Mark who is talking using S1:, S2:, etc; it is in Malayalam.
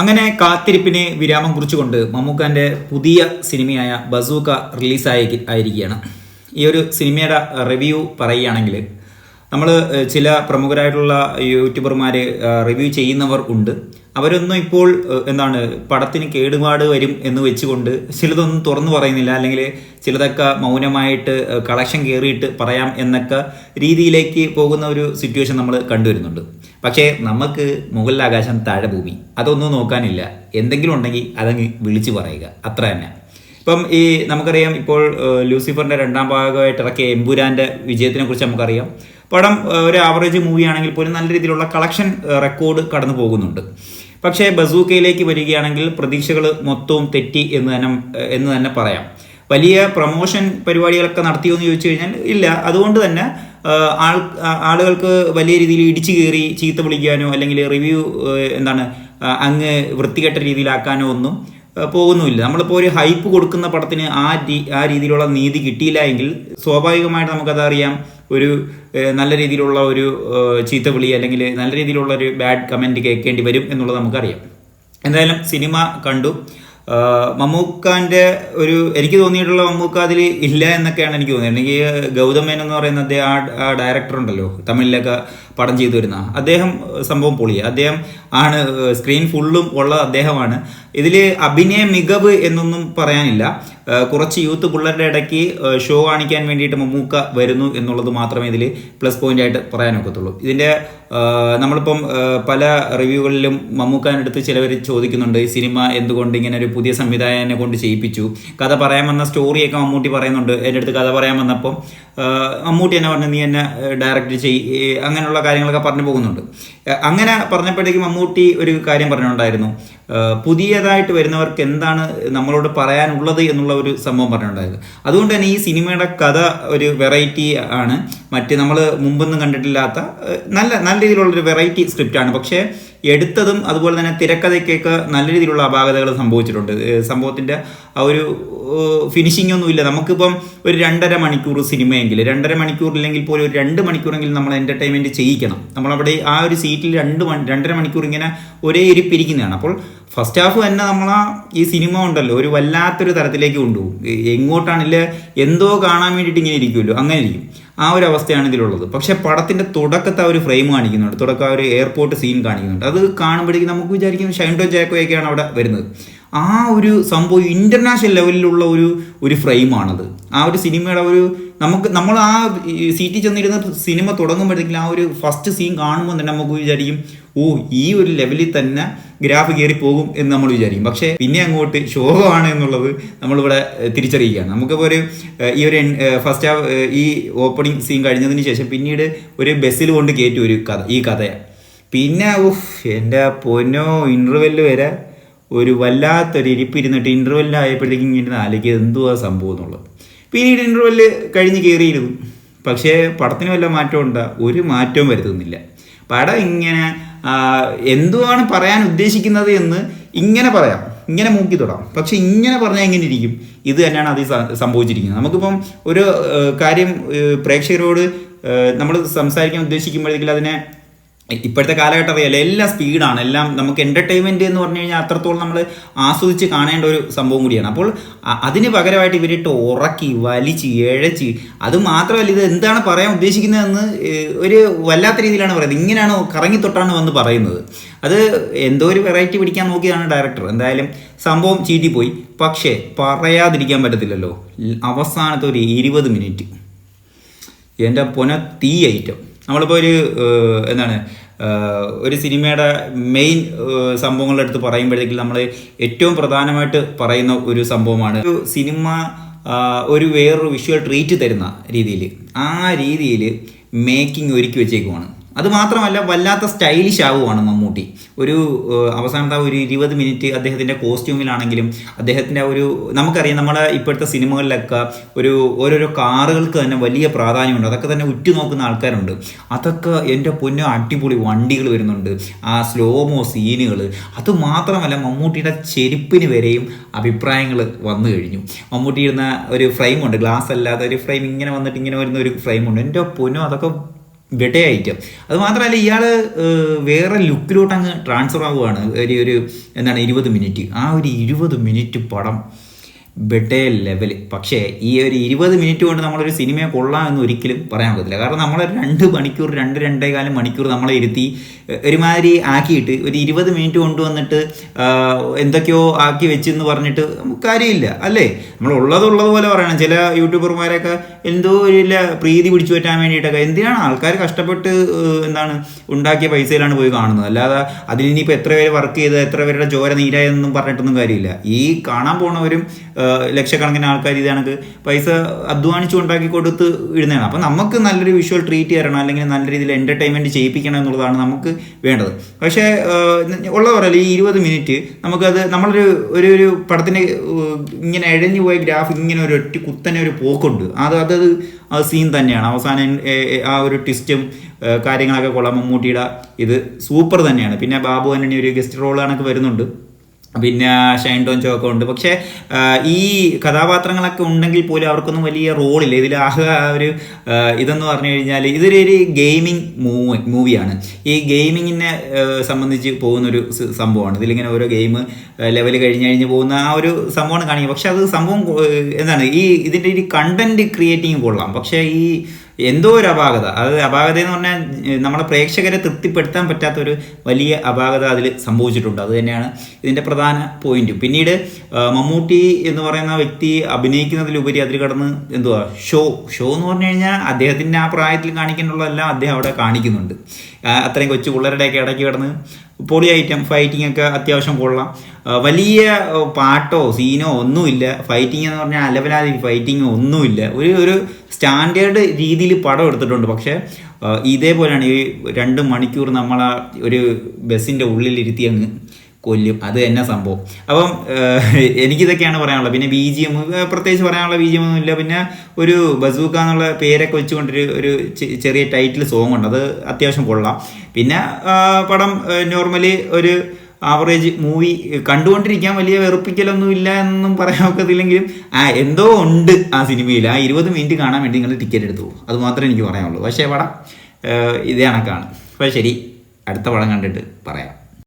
S1: അങ്ങനെ കാത്തിരിപ്പിന് വിരാമം കുറിച്ചുകൊണ്ട് മമ്മൂക്കാന്റെ പുതിയ സിനിമയായ ബസൂക്ക റിലീസായി ആയിരിക്കുകയാണ്. ഈ ഒരു സിനിമയുടെ റിവ്യൂ പറയുകയാണെങ്കിൽ നമ്മൾ ചില പ്രമുഖരായിട്ടുള്ള യൂട്യൂബർമാർ റിവ്യൂ ചെയ്യുന്നവർ ഉണ്ട്. അവരൊന്നും ഇപ്പോൾ എന്താണ് പടത്തിന് കേടുപാട് വരും എന്ന് വെച്ചുകൊണ്ട് ചിലതൊന്നും തുറന്നു പറയുന്നില്ല. അല്ലെങ്കിൽ ചിലതൊക്കെ മൗനമായിട്ട് കളക്ഷൻ കയറിയിട്ട് പറയാം എന്നൊക്കെ രീതിയിലേക്ക് പോകുന്ന ഒരു സിറ്റുവേഷൻ നമ്മൾ കണ്ടുവരുന്നുണ്ട്. പക്ഷേ നമുക്ക് മുകളിൽ ആകാശം താഴെ ഭൂമി. അതൊന്നും നോക്കാനില്ല. എന്തെങ്കിലും ഉണ്ടെങ്കിൽ അതങ്ങ് വിളിച്ചു പറയുക. അത്ര തന്നെ. ഇപ്പം ഈ നമുക്കറിയാം ഇപ്പോൾ ലൂസിഫറിന്റെ രണ്ടാം ഭാഗമായിട്ട് ഇറക്കിയ എംപുരാന്റെ വിജയത്തിനെ കുറിച്ച് നമുക്കറിയാം. പടം ഒരു ആവറേജ് മൂവി ആണെങ്കിൽ പോലും നല്ല രീതിയിലുള്ള കളക്ഷൻ റെക്കോർഡ് കടന്നു പോകുന്നുണ്ട്. പക്ഷേ ബസൂക്കയിലേക്ക് വരികയാണെങ്കിൽ പ്രതീക്ഷകൾ മൊത്തവും തെറ്റി എന്ന് തന്നെ എന്ന് തന്നെ പറയാം. വലിയ പ്രൊമോഷൻ പരിപാടികളൊക്കെ നടത്തിയോ എന്ന് ചോദിച്ചു കഴിഞ്ഞാൽ ഇല്ല. അതുകൊണ്ട് തന്നെ ആൾ ആളുകൾക്ക് വലിയ രീതിയിൽ ഇടിച്ചു കയറി ചീത്ത വിളിക്കാനോ അല്ലെങ്കിൽ റിവ്യൂ എന്താണ് അങ്ങ് വൃത്തികെട്ട രീതിയിലാക്കാനോ ഒന്നും പോകുന്നുമില്ല. നമ്മളിപ്പോൾ ഒരു ഹൈപ്പ് കൊടുക്കുന്ന പടത്തിന് ആ ആ രീതിയിലുള്ള നീതി കിട്ടിയില്ല എങ്കിൽ സ്വാഭാവികമായിട്ട് നമുക്കതറിയാം ഒരു നല്ല രീതിയിലുള്ള ഒരു ചീത്ത വിളി അല്ലെങ്കിൽ നല്ല രീതിയിലുള്ള ഒരു ബാഡ് കമന്റ് കേൾക്കേണ്ടി വരും എന്നുള്ളത് നമുക്കറിയാം. എന്തായാലും സിനിമ കണ്ടു. ആഹ് മമ്മൂക്കാന്റെ ഒരു എനിക്ക് തോന്നിയിട്ടുള്ള മമ്മൂക്ക അതിൽ ഇല്ല എന്നൊക്കെയാണ് എനിക്ക് തോന്നിയത്. എനിക്ക് ഗൗതം മേനൻ എന്ന് പറയുന്ന അദ്ദേഹം ആ- ഡയറക്ടർ ഉണ്ടല്ലോ തമിഴിലൊക്കെ പടം ചെയ്തു വരുന്ന. അദ്ദേഹം സംഭവം പൊളി അദ്ദേഹം ആണ് സ്ക്രീൻ ഫുള്ളും ഉള്ള അദ്ദേഹമാണ്. ഇതിൽ അഭിനയ മികവ് എന്നൊന്നും പറയാനില്ല. കുറച്ച് യൂത്ത് പിള്ളേരുടെ ഇടയ്ക്ക് ഷോ കാണിക്കാൻ വേണ്ടിയിട്ട് മമ്മൂക്ക വരുന്നു എന്നുള്ളത് മാത്രമേ ഇതിൽ പ്ലസ് പോയിന്റ് ആയിട്ട് പറയാനൊക്കത്തുള്ളൂ. ഇതിന്റെ നമ്മളിപ്പം പല റിവ്യൂകളിലും മമ്മൂക്കാനടുത്ത് ചിലവർ ചോദിക്കുന്നുണ്ട് ഈ സിനിമ എന്തുകൊണ്ട് ഇങ്ങനെ ഒരു പുതിയ സംവിധായകനെ കൊണ്ട് ചെയ്യിപ്പിച്ചു? കഥ പറയാൻ വന്ന സ്റ്റോറിയൊക്കെ മമ്മൂട്ടി പറയുന്നുണ്ട്. എന്റെ അടുത്ത് കഥ പറയാൻ വന്നപ്പം മമ്മൂട്ടി എന്നെ പറഞ്ഞു നീ എന്നെ ഡയറക്റ്റ് ചെയ് അങ്ങനെയുള്ള കാര്യങ്ങളൊക്കെ പറഞ്ഞു പോകുന്നുണ്ട്. അങ്ങനെ പറഞ്ഞപ്പോഴത്തേക്ക് മമ്മൂട്ടി ഒരു കാര്യം പറഞ്ഞിട്ടുണ്ടായിരുന്നു. പുതിയതായിട്ട് വരുന്നവർക്ക് എന്താണ് നമ്മളോട് പറയാനുള്ളത് എന്നുള്ള ഒരു സംഭവം പറഞ്ഞിട്ടുണ്ടായത്. അതുകൊണ്ട് തന്നെ ഈ സിനിമയുടെ കഥ ഒരു വെറൈറ്റി ആണ്. മറ്റ് നമ്മൾ മുമ്പൊന്നും കണ്ടിട്ടില്ലാത്ത നല്ല നല്ല രീതിയിലുള്ള ഒരു വെറൈറ്റി സ്ക്രിപ്റ്റാണ്. പക്ഷേ എടുത്തതും അതുപോലെ തന്നെ തിരക്കഥയ്ക്കൊക്കെ നല്ല രീതിയിലുള്ള അപാകതകൾ സംഭവിച്ചിട്ടുണ്ട്. സംഭവത്തിന്റെ ആ ഒരു ഫിനിഷിംഗ് ഒന്നുമില്ല നമുക്കിപ്പം ഒരു രണ്ടര മണിക്കൂർ സിനിമയെങ്കിൽ രണ്ടര മണിക്കൂറില്ലെങ്കിൽ പോലും ഒരു രണ്ട് മണിക്കൂറെങ്കിലും നമ്മൾ എന്റർടൈൻമെന്റ് ചെയ്യിക്കണം. നമ്മളവിടെ ആ ഒരു സീറ്റിൽ രണ്ട് രണ്ടര മണിക്കൂർ ഇങ്ങനെ ഒരേ ഇരിപ്പിരിക്കുന്നതാണ്. അപ്പോൾ ഫസ്റ്റ് ഹാഫ് തന്നെ നമ്മൾ ഈ സിനിമ ഉണ്ടല്ലോ ഒരു വല്ലാത്തൊരു തരത്തിലേക്ക് കൊണ്ടുപോകും. എങ്ങോട്ടാണില്ല എന്തോ കാണാൻ വേണ്ടിയിട്ട് ഇങ്ങനെ ഇരിക്കുമല്ലോ. അങ്ങനെ ഇരിക്കും. ആ ഒരു അവസ്ഥയാണ് ഇതിലുള്ളത്. പക്ഷെ പടത്തിന്റെ തുടക്കത്തെ ഒരു ഫ്രെയിം കാണിക്കുന്നുണ്ട്. തുടക്കം ഒരു എയർപോർട്ട് സീൻ കാണിക്കുന്നുണ്ട്. അത് കാണുമ്പോഴേക്കും നമുക്ക് വിചാരിക്കും ഷൈൻഡോ ജാക്കോയൊക്കെയാണ് അവിടെ വരുന്നത്. ആ ഒരു സംഭവം ഇന്റർനാഷണൽ ലെവലിലുള്ള ഒരു ഒരു ഫ്രെയിമാണത്. ആ ഒരു സിനിമയുടെ ഒരു നമുക്ക് നമ്മൾ ആ സീറ്റിൽ ചെന്നിരുന്ന സിനിമ തുടങ്ങുമ്പോഴത്തേക്കും ആ ഒരു ഫസ്റ്റ് സീൻ കാണുമ്പോൾ തന്നെ നമുക്ക് വിചാരിക്കും ഓ ഈ ഒരു ലെവലിൽ തന്നെ ഗ്രാഫ് കയറി പോകും എന്ന് നമ്മൾ വിചാരിക്കും. പക്ഷേ പിന്നെ അങ്ങോട്ട് ശോകമാണ് എന്നുള്ളത് നമ്മളിവിടെ തിരിച്ചറിയുകയാണ്. നമുക്കിപ്പോൾ ഒരു ഈ ഒരു ഫസ്റ്റ് ഹാഫ് ഈ ഓപ്പണിംഗ് സീൻ കഴിഞ്ഞതിന് ശേഷം പിന്നീട് ഒരു ബസ്സിൽ കൊണ്ട് കയറ്റി ഒരു കഥ ഈ കഥയാണ് പിന്നെ ഉഫ് എന്റെ പൊന്നോ ഇന്റർവെല്ല് വരെ ഒരു വല്ലാത്തൊരു ഇരിപ്പിരുന്നിട്ട് ഇന്റർവെല്ലായപ്പോഴത്തേക്കും ഇങ്ങനെ ആലോചിക്കുക എന്തുവാ സംഭവം എന്നുള്ളത്. പിന്നീട് ഇന്റർവെല്ല് കഴിഞ്ഞ് കയറിയിരുന്നു പക്ഷേ പടത്തിന് വല്ല മാറ്റം ഉണ്ടാ ഒരു മാറ്റവും വരുത്തുന്നില്ല. പടം ഇങ്ങനെ എന്തുവാണ് പറയാൻ ഉദ്ദേശിക്കുന്നത് എന്ന് ഇങ്ങനെ പറയാം. ഇങ്ങനെ മൂക്കി തൊടാം. പക്ഷെ ഇങ്ങനെ പറഞ്ഞാൽ എങ്ങനെ ഇരിക്കും? ഇത് തന്നെയാണ് അത് സംഭവിച്ചിരിക്കുന്നത്. നമുക്കിപ്പം ഒരു കാര്യം പ്രേക്ഷകരോട് നമ്മൾ സംസാരിക്കാൻ ഉദ്ദേശിക്കുമ്പോഴേക്കും അതിനെ ഇപ്പോഴത്തെ കാലഘട്ടം അറിയാലോ എല്ലാം സ്പീഡാണ് എല്ലാം നമുക്ക് എന്റർടൈൻമെന്റ് എന്ന് പറഞ്ഞു കഴിഞ്ഞാൽ അത്രത്തോളം നമ്മൾ ആസ്വദിച്ച് കാണേണ്ട ഒരു സംഭവം കൂടിയാണ്. അപ്പോൾ അതിന് പകരമായിട്ട് ഇവരിട്ട് ഉറക്കി വലിച്ച് ഇഴച്ച് അത് മാത്രമല്ല ഇത് എന്താണ് പറയാൻ ഉദ്ദേശിക്കുന്നതെന്ന് ഒരു വല്ലാത്ത രീതിയിലാണ് പറയുന്നത്. ഇങ്ങനെയാണ് കറങ്ങി തൊട്ടാണ് വന്ന് പറയുന്നത്. അത് എന്തോ ഒരു വെറൈറ്റി പിടിക്കാൻ നോക്കിയതാണ് ഡയറക്ടർ എന്തായാലും സംഭവം ചീറ്റിപ്പോയി. പക്ഷേ പറയാതിരിക്കാൻ പറ്റത്തില്ലല്ലോ. അവസാനത്തെ ഒരു ഇരുപത് മിനിറ്റ് എന്റെ പൊന തീ ഐറ്റം നമ്മളിപ്പോൾ ഒരു എന്താണ് ഒരു സിനിമയുടെ മെയിൻ സംഭവങ്ങളുടെ അടുത്ത് പറയുമ്പോഴത്തേക്കും നമ്മൾ ഏറ്റവും പ്രധാനമായിട്ട് പറയുന്ന ഒരു സംഭവമാണ് ഒരു സിനിമ ഒരു വേറൊരു വിഷ്വൽ ട്രീറ്റ് തരുന്ന രീതിയിൽ ആ രീതിയിൽ മേക്കിംഗ് ഒരുക്കി വെച്ചേക്കുവാണ്. അത് മാത്രമല്ല വല്ലാത്ത സ്റ്റൈലിഷ് ആവുകയാണ് മമ്മൂട്ടി. ഒരു അവസാനത്തെ ഒരു ഇരുപത് മിനിറ്റ് അദ്ദേഹത്തിന്റെ കോസ്റ്റ്യൂമിലാണെങ്കിലും അദ്ദേഹത്തിന്റെ ഒരു നമുക്കറിയാം നമ്മുടെ ഇപ്പോഴത്തെ സിനിമകളിലൊക്കെ ഒരു ഓരോരോ കാറുകൾക്ക് തന്നെ വലിയ പ്രാധാന്യമുണ്ട്. അതൊക്കെ തന്നെ ഉറ്റുനോക്കുന്ന ആൾക്കാരുണ്ട്. അതൊക്കെ എന്റെ പൊന്നു അടിപൊളി വണ്ടികൾ വരുന്നുണ്ട്. ആ സ്ലോമോ സീനുകൾ അത് മാത്രമല്ല മമ്മൂട്ടിയുടെ ചെരുപ്പിന് വരെയും അഭിപ്രായങ്ങൾ വന്നു കഴിഞ്ഞു. മമ്മൂട്ടി ഇടുന്ന ഒരു ഫ്രെയിമുണ്ട്. ഗ്ലാസ് അല്ലാതെ ഒരു ഫ്രെയിം ഇങ്ങനെ വന്നിട്ട് ഇങ്ങനെ വരുന്ന ഒരു ഫ്രെയിമുണ്ട്. എന്റെ പൊന്നു അതൊക്കെ ഐറ്റം അത് മാത്രമല്ല ഇയാൾ വേറെ ലുക്കിലോട്ട് അങ്ങ് ട്രാൻസ്ഫർ ആവുകയാണ് ഒരു ഒരു എന്താണ് ഇരുപത് മിനിറ്റ്. ആ ഒരു ഇരുപത് മിനിറ്റ് പടം ബെട്ടേ ലെവൽ പക്ഷേ ഈ ഒരു ഇരുപത് മിനിറ്റ് കൊണ്ട് നമ്മളൊരു സിനിമയെ കൊള്ളാം എന്ന് ഒരിക്കലും പറയാൻ പറ്റത്തില്ല. കാരണം നമ്മൾ രണ്ട് മണിക്കൂർ രണ്ട് രണ്ടേകാലം മണിക്കൂർ നമ്മളെ ഇരുത്തി ഒരുമാതിരി ആക്കിയിട്ട് ഒരു ഇരുപത് മിനിറ്റ് കൊണ്ടുവന്നിട്ട് വന്നിട്ട് എന്തൊക്കെയോ ആക്കി വെച്ചെന്ന് പറഞ്ഞിട്ട് കാര്യമില്ല അല്ലേ? നമ്മൾ ഉള്ളത് ഉള്ളത് പോലെ പറയണം. ചില യൂട്യൂബർമാരൊക്കെ എന്തോ ഒരു പ്രീതി പിടിച്ചു പറ്റാൻ വേണ്ടിയിട്ടൊക്കെ എന്തിനാണ് ആൾക്കാർ കഷ്ടപ്പെട്ട് എന്താണ് ഉണ്ടാക്കിയ പൈസയിലാണ് പോയി കാണുന്നത്? അല്ലാതെ അതിൽ ഇനിയിപ്പോൾ എത്ര പേര് വർക്ക് ചെയ്ത് എത്ര പേരുടെ ചോര നീരായെന്നും പറഞ്ഞിട്ടൊന്നും കാര്യമില്ല. ഈ കാണാൻ പോണവരും ലക്ഷക്കണക്കിന് ആൾക്കാർ ഇത് പൈസ അധ്വാനിച്ചു ഉണ്ടാക്കി കൊടുത്ത് ഇടുന്നതാണ്. അപ്പം നമുക്ക് നല്ലൊരു വിഷ്വൽ ട്രീറ്റ് തരണം അല്ലെങ്കിൽ നല്ല രീതിയിൽ എന്റർടൈൻമെന്റ് ചെയ്യിപ്പിക്കണം എന്നുള്ളതാണ് നമുക്ക് വേണ്ടത്. പക്ഷേ ഉള്ള പറയല്ല ഈ ഇരുപത് മിനിറ്റ് നമുക്കത് നമ്മളൊരു ഒരു ഒരു പടത്തിന്റെ ഇങ്ങനെ എഴഞ്ഞു പോയ ഗ്രാഫ് ഇങ്ങനെ ഒരു ഒറ്റ കുത്തനെ ഒരു പോക്കുണ്ട്. അത് അതത് ആ സീൻ തന്നെയാണ്. അവസാനം ആ ഒരു ട്വിസ്റ്റും കാര്യങ്ങളൊക്കെ കൊള്ളാം മമ്മൂട്ടിയുടെ ഇത് സൂപ്പർ തന്നെയാണ്. പിന്നെ ബാബു ആന്റണി ഒരു ഗസ്റ്റ് റോൾ കണക്ക് വരുന്നുണ്ട്. പിന്നെ ഷൈൻ ടോൺ ചോക്ക ഉണ്ട്. പക്ഷേ ഈ കഥാപാത്രങ്ങളൊക്കെ ഉണ്ടെങ്കിൽ പോലും അവർക്കൊന്നും വലിയ റോളില്ല. ഇതിൽ ആകെ ഒരു ഇതെന്ന് പറഞ്ഞു കഴിഞ്ഞാൽ ഇതൊരു ഒരു ഗെയിമിംഗ് മൂവി മൂവിയാണ്. ഈ ഗെയിമിങ്ങിനെ സംബന്ധിച്ച് പോകുന്നൊരു സംഭവമാണ്. ഇതിലിങ്ങനെ ഓരോ ഗെയിം ലെവൽ കഴിഞ്ഞ് കഴിഞ്ഞ് പോകുന്ന ആ ഒരു സംഭവമാണ് കാണിക്കുക പക്ഷെ അത് സംഭവം എന്താണ്? ഈ ഇതിന്റെ ഒരു കണ്ടന്റ് ക്രിയേറ്റിംഗ് കൊള്ളാം. പക്ഷേ ഈ എന്തോ ഒരു അപാകത. അത് അപാകത എന്ന് പറഞ്ഞാൽ നമ്മുടെ പ്രേക്ഷകരെ തൃപ്തിപ്പെടുത്താൻ പറ്റാത്ത ഒരു വലിയ അപാകത അതിൽ സംഭവിച്ചിട്ടുണ്ട്. അത് തന്നെയാണ് ഇതിന്റെ പ്രധാന പോയിന്റ്. പിന്നീട് മമ്മൂട്ടി എന്ന് പറയുന്ന വ്യക്തി അഭിനയിക്കുന്നതിലുപരി അതിൽ കടന്ന് എന്തുവാ? ഷോ. ഷോ എന്ന് പറഞ്ഞു കഴിഞ്ഞാൽ അദ്ദേഹത്തിന്റെ ആ പ്രായത്തിൽ കാണിക്കാനുള്ളതെല്ലാം അദ്ദേഹം അവിടെ കാണിക്കുന്നുണ്ട്. അത്രയും കൊച്ചു പിള്ളേരുടെയൊക്കെ ഇടയ്ക്ക് കിടന്ന് പൊളി ഐറ്റം ഫൈറ്റിംഗ് ഒക്കെ അത്യാവശ്യം കൊള്ളാം. വലിയ പാട്ടോ സീനോ ഒന്നുമില്ല. ഫൈറ്റിംഗ് എന്ന് പറഞ്ഞാൽ അലവലാതി ഫൈറ്റിംഗ് ഒന്നുമില്ല. ഒരു ഒരു സ്റ്റാൻഡേർഡ് രീതിയിൽ പടം എടുത്തിട്ടുണ്ട്. പക്ഷേ ഇതേപോലെയാണ് ഈ രണ്ട് മണിക്കൂർ നമ്മൾ ആ ഒരു ബസ്സിന്റെ ഉള്ളിലിരുത്തി അങ്ങ് കൊല്ലും. അത് തന്നെ സംഭവം. അപ്പം എനിക്കിതൊക്കെയാണ് പറയാനുള്ളത്. പിന്നെ ബി ജി എം പ്രത്യേകിച്ച് പറയാനുള്ള ബി ജി എം ഒന്നും ഇല്ല. പിന്നെ ഒരു ബസൂക്ക എന്നുള്ള പേരൊക്കെ വെച്ചുകൊണ്ടൊരു ഒരു ചെറിയ ടൈറ്റിൽ സോങ് ഉണ്ട്. അത് അത്യാവശ്യം കൊള്ളാം. പിന്നെ പടം നോർമലി ഒരു ആവറേജ് മൂവി കണ്ടുകൊണ്ടിരിക്കാൻ വലിയ വെറുപ്പിക്കലൊന്നും ഇല്ല എന്നും പറയാൻ ഒക്കത്തില്ലെങ്കിലും ആ എന്തോ ഉണ്ട് ആ സിനിമയിൽ ആ ഇരുപത് മിനിറ്റ് കാണാൻ വേണ്ടി നിങ്ങൾ ടിക്കറ്റ് എടുത്തു പോകും. അത് മാത്രമേ എനിക്ക് പറയാനുള്ളൂ. പക്ഷേ പടം ഇതേ കണക്കാണ്. അപ്പോൾ ശരി അടുത്ത പടം കണ്ടിട്ട് പറയാം.